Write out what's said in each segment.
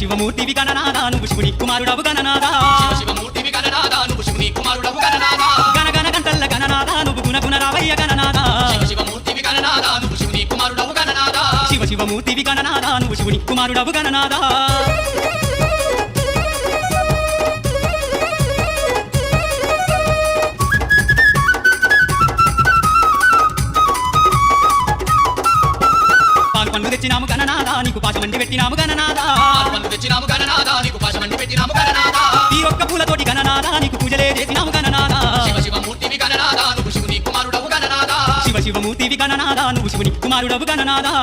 శివమూర్తివి గణనాదా నువ్వు శివుని కుమారుడవు గణనాదా శివ శివమూర్తివి గణనాదా నువ్వు శివుని కుమారుడవు గణనాదా గణ గణ గంటల్ల గణనాదా నువ్వు గుణ గుణ రావయ్య గణనాదా శివ శివమూర్తివి గణనాదా నువ్వు శివుని కుమారుడవు గణనాదా శివ శివమూర్తివి గణనాదా నువ్వు శివుని కుమారుడవు గణనాదా పాలు పండు తెచ్చినాము గణనాదా నీకు పాశమండి పెట్టినాము గణనాదా పాలు తెచ్చినాము గణనాదా నీకు పాశమండి పెట్టినాము గణనాదా ఈ ఒక్క పూలతోటి గణనాదా నీకు పూజలే చేసినాము గణనాదా శివ శివమూర్తివి గణనాదా నువ్వు శివుని కుమారుడవు గణనాదా శివ శివమూర్తివి గణనాదా నువ్వు శివుని కుమారుడవు గణనాదా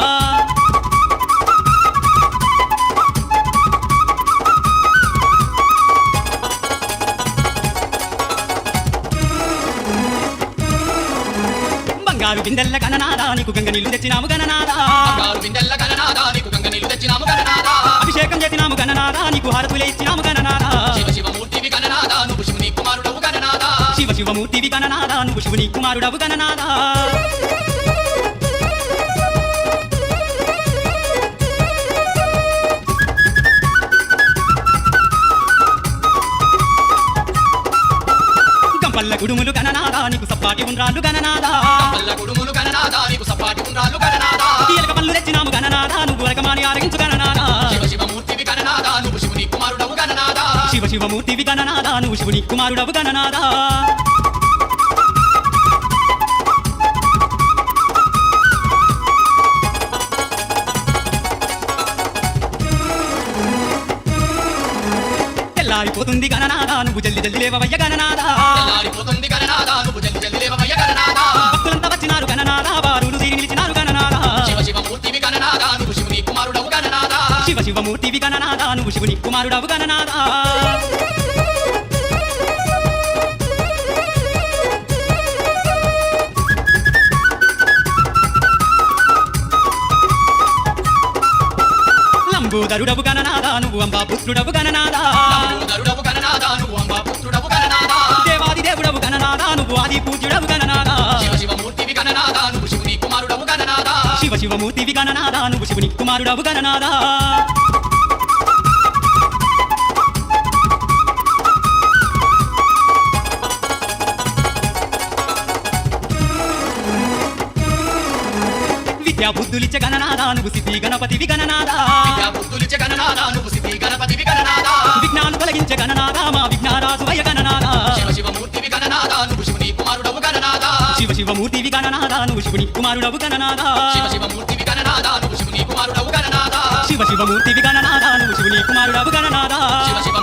బంగారు బిందెల్ల గణనాదా నీకు గంగ నీళ్ళు తెచ్చినాము బంగారు బిందెల్ల గణనాదా నీకు గంగ నీళ్ళు తెచ్చినాము గణనాదా అభిషేకం చేసినాము గణనాదా నీకు హారతులే ఇచ్చినాము గణనాదా శివ శివమూర్తివి గణనాదా నువ్వు శివుని కుమారుడవు గణనాదా శివ శివమూర్తివి గణనాదా నువ్వు శివుని కుమారుడవు గణనాదా గంపల్ల గుడుములు గణనాదా నీకు సప్పాటి ఉండ్రాళ్ళు గణనాదా పల్ల గుడుములు గణనాదా నీకు సపాటి ఉండ్రాళ్ళు గణనాదా నువ్వు శివుని కుమారుడవు గణనాదా తెల్లారిపోతుంది గణనాదా నువ్వు జల్ది జల్ది లేవవయ్య గణనాదా తెల్లారిపోతుంది గణనాదా నువ్వు భక్తులంతా వచ్చినారు వారులు తిరిగి నిలిచినారు గణనాదా శివ నువ్వు శివుని కుమారుడవు శివ శివమూర్తివి గణనాదా నువ్వు శివుని కుమారుడవు గణనాదా గరుడవు గణనాదా నువ్వు అంబా పుత్రుడవు గణనాదా గరుడవు గణనాదా నువ్వు అంబా పుత్రుడవు గణనాదా దేవాది దేవుడవు గణనాదా నువ్వు ఆది పూజ్యుడవు గణనాదా శివ శివమూర్తివి గణనాదా నువ్వు శివుని కుమారుడవు గణనాదా శివ శివమూర్తివి గణనాదా నువ్వు శివుని కుమారుడవు గణనాదా విద్యా బుద్ధులిచ్చ గణనాదా నువ్వు సిద్ధి గణపతివి గణనాదా విద్యా బుద్ధులిచ్చే గణనాదా నువ్వు సిద్ధి గణపతివి గణనాదా విఘ్నాలు తొలగించే గణనాదా మా విఘ్నారాజు వయ గణనాదా శివ శివమూర్తివి గణనాదా నువ్వు శివుని కుమారుడవు గణనాదా శివ శివమూర్తివి గణనాదా నువ్వు శివుని కుమారుడవు గణనాదా శివ శివమూర్తివి గణనాదా నువ్వు శివుని కుమారుడవు గణనాదా శివ శివమూర్తివి గణనాదా నువ్వు శివుని కుమారుడవు గణనాదా శివ శివమూర్తివి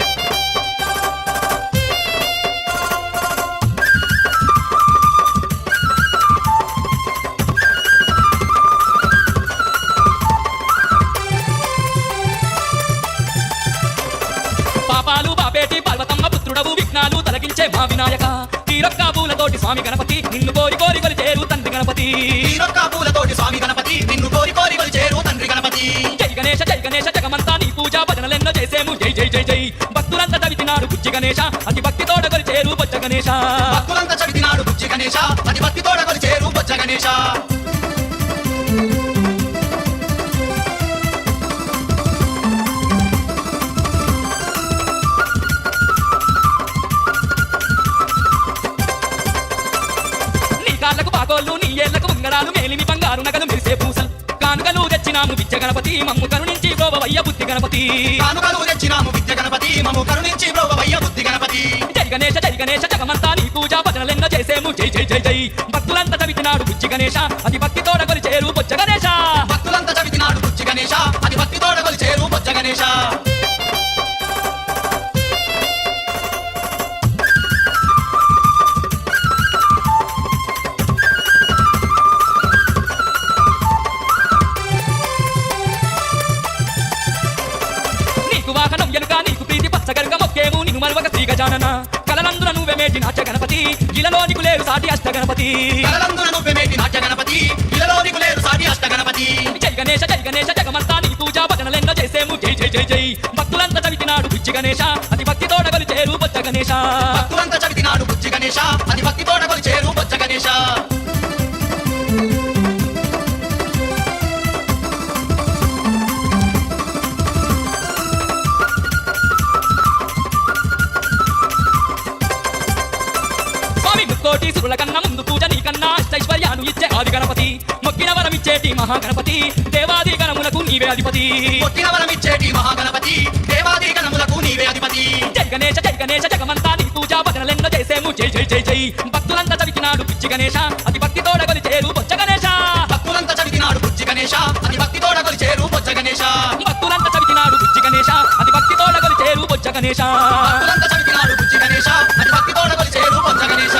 విఘ్నాలు తొలగించే మా వినాయక. తీరొక్క పూలతోటి స్వామి గణపతి నిన్ను కోరి కోరి కొలి చేరు తండ్రి గణపతి. ఈరొక్క పూలతోటి స్వామి గణపతి నిన్ను కోరి కోరి కొలి చేరు తండ్రి గణపతి. జై గణేశ జై గణేశ జగమంతా నీ పూజా భజనలెన్నో చేసేము. జై జై జై జై. భక్తులంతా చదివినాడు బుజ్జి గణేశ అతి భక్తి తోడగొలి చేరు బొజ్జ గణేశ భక్తులంతా చదివినాడు బుజ్జి గణేశ అతి భక్తి తోడగొలి చేరు బొజ్జ గణేశ కాళ్ళకు పాకోళ్ళు నీ ఏళ్ళకు ఉంగరాలు మేలిమి బంగారు నగలు మెరిసే పూసలు. కానుకలు తెచ్చినాము విద్య గణపతి మమ్ము కరుణించి గోవయ్య బుద్ధి గణపతి. కానుకలు తెచ్చినాము విద్య గణపతి మమ్ము కరుణించి బ్రోవయ్య బుద్ధి గణపతి. జై గణేశ జై గణేశ జగమంతా నీ పూజా భజనలెన్నో చేసేము. జై జై జై జై. భక్తులంతా చదివినాడు బుజ్జి గణేశ అతి భక్తి తోడగొలి చేరు బొజ్జ గణేశ భక్తులంతా చదివినాడు బుజ్జి గణేశ అతి భక్తి తోడగొలి చేరు బొజ్జ గణేశ సహనం ఎనుక నీకు ప్రీతి పచ్చగనుక మొక్కేము. నిన్ను మరొక శ్రీ గజానన కలనందున నువ్వే మేటి నాట్య గణపతి. ఇలలో నీకు లేరు సాటి అష్ట గణపతి. కలనందున నువ్వే మేటి నాట్య గణపతి. ఇలలో నీకు లేరు సాటి అష్ట గణపతి. జై గణేశ జై గణేశ జగమంతా నీ పూజా భజనలెన్నో చేసేము. జై జై జై జై. భక్తులంతా చవితినాడు బుచ్చి గణేశ. అతి భక్తి తోడగలు చేరు బొచ్చ గణేశ. భక్తులంతా చవితినాడు బుచ్చి గణేశ. అతి కోటి సురుల కన్నా ముందు పూజ నీకన్నా ఐశ్వర్యాను ఇచ్చే ఆది గణపతి. మొక్కిన వరమిచ్చేటి మహాగణపతి. దేవాది గణములకు నీవే అధిపతి. మొక్కిన వరమిచ్చేటి మహాగణపతి. దేవాది గణములకు నీవే అధిపతి. జై గణేష జై గణేష జగమంతా నీ పూజా భజనలెన్నో చేసేము. జై జై జై జై. భక్తులంతా చవికినాడు పిచ్చి గణేశ అతి భక్తి తోడగలి చేరు బొచ్చ గణేష. భక్తులంతా చవికినాడు పిచ్చి గణేష. అతి భక్తి తోడగలి చేరు బొచ్చ గణేశ భక్తులంతా చవికినాడు పిచ్చి గణేష. అతి భక్తి తోడగలి చేరు బొచ్చ గణేష. భక్తులంతా చవికినాడు పిచ్చి గణేష. అతి భక్తి తోడగలి చేరు బొచ్చ గణేష.